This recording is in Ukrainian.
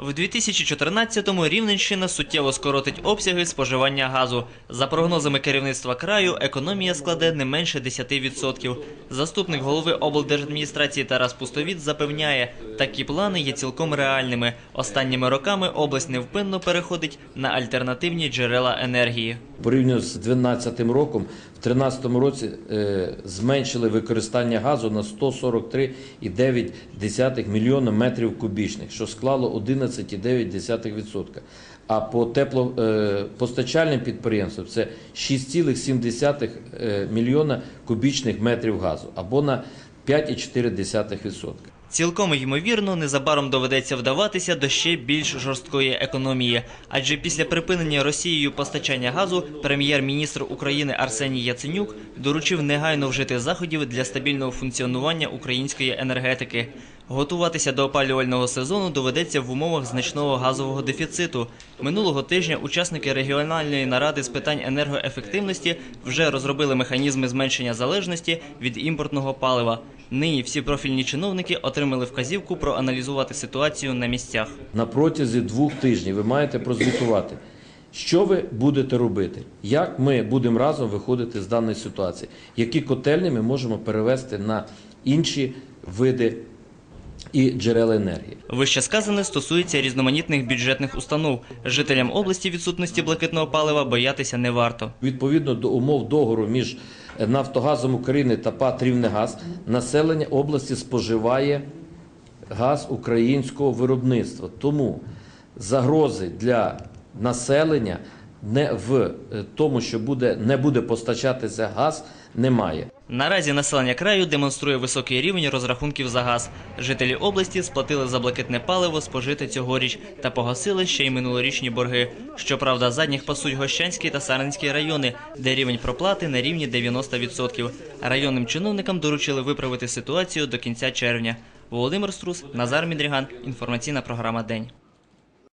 В 2014-му Рівненщина суттєво скоротить обсяги споживання газу. За прогнозами керівництва краю, економія складе не менше 10%. Заступник голови облдержадміністрації Тарас Пустовіт запевняє, такі плани є цілком реальними. Останніми роками область невпинно переходить на альтернативні джерела енергії. Порівняно з 2012 роком, в 2013 році е, зменшили використання газу на 143,9 мільйона метрів кубічних, що склало 11,9%. А по теплопостачальним підприємствам це 6,7 е, мільйона кубічних метрів газу, або на 5,4%. Цілком ймовірно, незабаром доведеться вдаватися до ще більш жорсткої економії. Адже після припинення Росією постачання газу прем'єр-міністр України Арсеній Яценюк доручив негайно вжити заходів для стабільного функціонування української енергетики. Готуватися до опалювального сезону доведеться в умовах значного газового дефіциту. Минулого тижня учасники регіональної наради з питань енергоефективності вже розробили механізми зменшення залежності від імпортного палива. Нині всі профільні чиновники отримали вказівку проаналізувати ситуацію на місцях. На протязі двох тижнів ви маєте прозвітувати, що ви будете робити, як ми будемо разом виходити з даної ситуації, які котельні ми можемо перевести на інші види і джерела енергії. Вище сказане стосується різноманітних бюджетних установ. Жителям області відсутності блакитного палива боятися не варто. Відповідно до умов договору між Нафтогазом України та ПАТ «Рівнегаз» населення області споживає газ українського виробництва. Тому загрози для населення не в е, тому, що буде, не буде постачатися газ, немає. Наразі населення краю демонструє високий рівень розрахунків за газ. Жителі області сплатили за блакитне паливо спожите цьогоріч та погасили ще й минулорічні борги. Щоправда, задніх пасуть Гощанський та Сарненський райони, де рівень проплати на рівні 90%. Районним чиновникам доручили виправити ситуацію до кінця червня. Володимир Струс, Назар Мідріган. Інформаційна програма День.